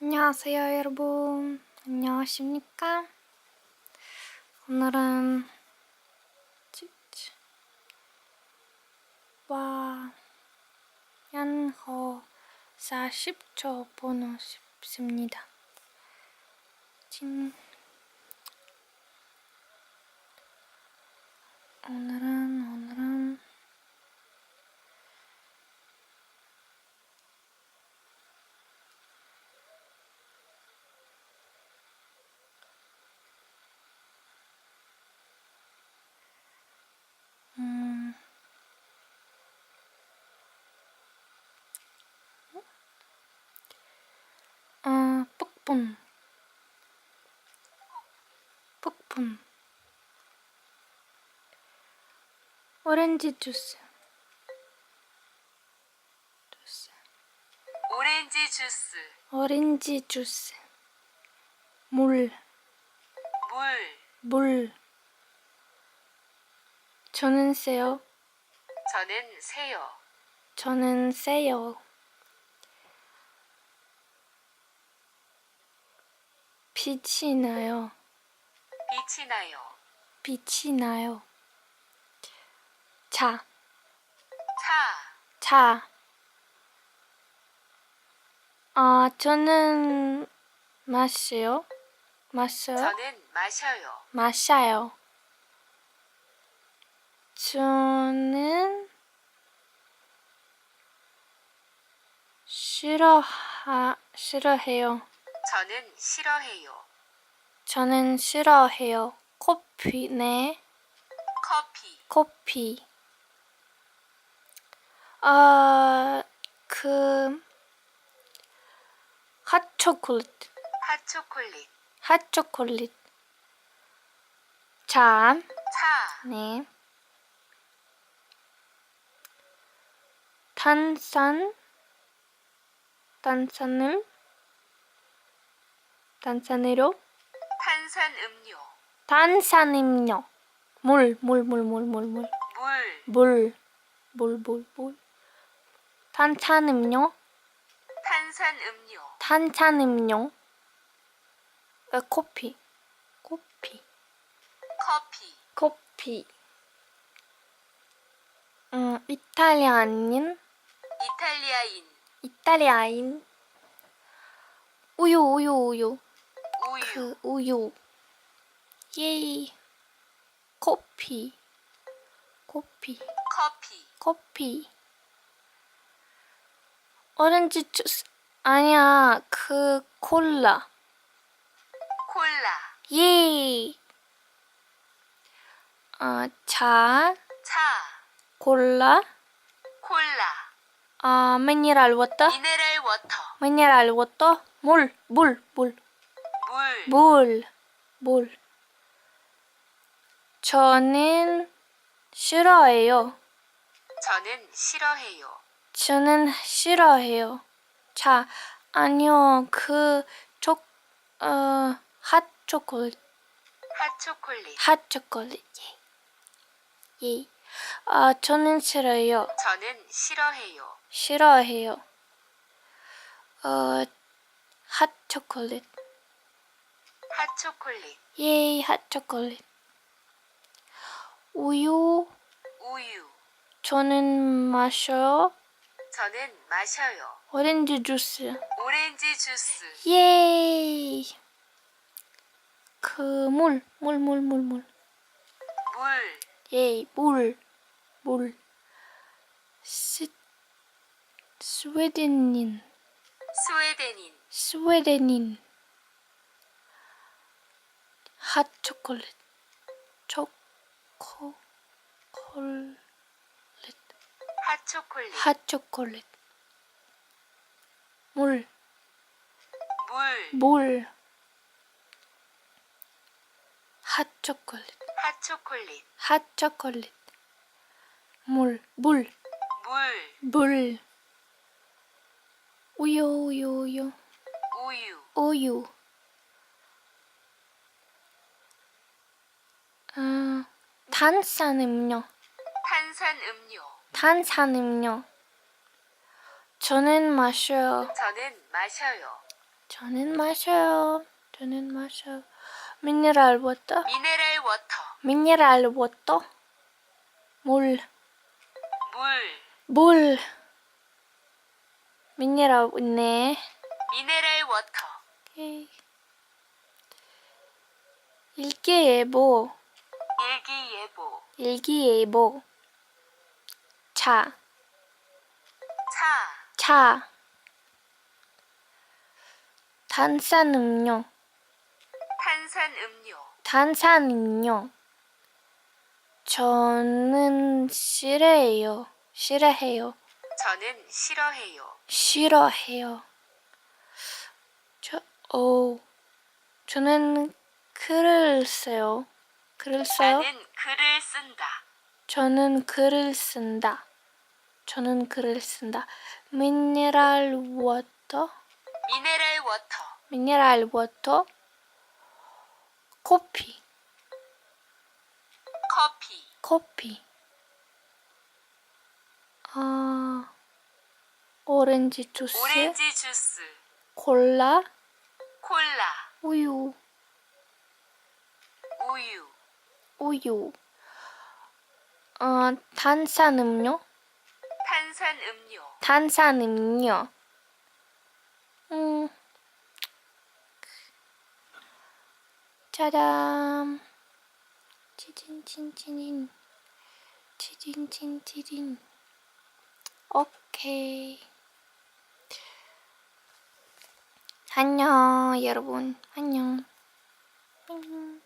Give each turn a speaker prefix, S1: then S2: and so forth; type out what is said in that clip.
S1: 안녕하세요, 여러분. 안녕하십니까? 오늘은. 와 연호 40초 보고 싶습니다. 진 오늘은 오늘은 음 어, 뽀뿜. 뽀뿜. 오렌지 주스. 주스.
S2: 오렌지 주스,
S1: 오렌지 주스. 물.
S2: 물,
S1: 물. 저는 세요.
S2: 저는 새요.
S1: 저는 세요. 빛이 나요.
S2: 빛이 나요.
S1: 빛이 나요. 차.
S2: 차,
S1: 차. 아, 저는 마셔요. 마셔요.
S2: 저는 마셔요.
S1: 마셔요. 저는 싫어하 싫어해요.
S2: 저는 싫어해요.
S1: 저는 싫어해요. 커피 네.
S2: 커피,
S1: 커피. 아, 그 핫초콜릿.
S2: 핫초콜릿,
S1: 핫초콜릿. 자,
S2: 차,
S1: 네. 탄산, 탄산을, 탄산으로,
S2: 탄산음료.
S1: 탄산음료. 물, 물, 물, 물, 물, 물.
S2: 물.
S1: 물. 물, 물, 물. 탄산음료.
S2: 탄산음료.
S1: 탄산음료. 아, 커피. 커피.
S2: 커피.
S1: 커피. 음, 이탈리아인.
S2: 이탈리아인.
S1: 이탈리아인. 우유, 우유, 우유. 우유. 예이. 커피. 커피.
S2: 커피,
S1: 커피. 오렌지 주스. 아니야, 그 콜라.
S2: 콜라,
S1: 예이. 아, 차,
S2: 차,
S1: 콜라,
S2: 콜라,
S1: 아, 미네랄 워터.
S2: 미네랄 워터,
S1: 미네랄 워터. 물, 물, 물.
S2: 물,
S1: 물, 물. 저는 싫어해요.
S2: 저는 싫어해요.
S1: 저는 싫어해요. 자, 아니요, 그, 초, 어, 핫 초콜릿,
S2: 핫 초콜릿,
S1: 핫 초콜릿, 예. 예. 아, 저는 싫어요.
S2: 저는 싫어해요.
S1: 싫어해요. 어, 핫 초콜릿,
S2: 핫초콜릿,
S1: 예, 핫 초콜릿. 우유,
S2: 우유,
S1: 저는 마셔요.
S2: 저는 마셔요.
S1: 오렌지 주스.
S2: 오렌지 주스,
S1: 예이. 그 물, 물, 물, 물, 물.
S2: 물,
S1: 예이, 물, 물. 스, 스웨덴인,
S2: 스웨덴인,
S1: 스웨덴인. 핫 초콜릿, 초코, 콜릿,
S2: 핫초콜릿,
S1: 핫 초콜릿. 물,
S2: 물,
S1: 물. 핫 초콜릿.
S2: 핫초콜릿,
S1: 핫 초콜릿. 물, 물,
S2: 물,
S1: 물. 우유, 우유, 우유.
S2: 우유,
S1: 우유. 아, 탄산음료.
S2: 탄산음료.
S1: 탄산음료. 저는 마셔요.
S2: 저는 마셔요.
S1: 저는 마셔요. 저는 마셔요. 미네랄 워터.
S2: 미네랄 워터.
S1: 미네랄 워터. 물.
S2: 물.
S1: 물. 미네랄 있네.
S2: 미네랄 워터.
S1: 오케이. 일기예보.
S2: 일기예보.
S1: 일기예보. 차.
S2: 차.
S1: 차. 탄산음료.
S2: 탄산음료.
S1: 탄산음료. 저는 싫어해요. 싫어해요.
S2: 저는 싫어해요.
S1: 싫어해요. 저, 오, 저는 글을 써요. 글을 써요?
S2: 나는 글을 쓴다.
S1: 저는 글을 쓴다. 저는 글을 쓴다. 미네랄 워터,
S2: 미네랄 워터.
S1: 미네랄 워터, 커피,
S2: 커피.
S1: 커피. 아, 오렌지 주스,
S2: 오렌지 주스.
S1: 콜라,
S2: 콜라.
S1: 우유,
S2: 우유.
S1: 우유. 어, 탄산음료,
S2: 탄산음료.
S1: 탄산음료. 음. 짜잔. 치진친치진. 치진친치진. 오케이. 안녕, 여러분. 안녕. 안녕.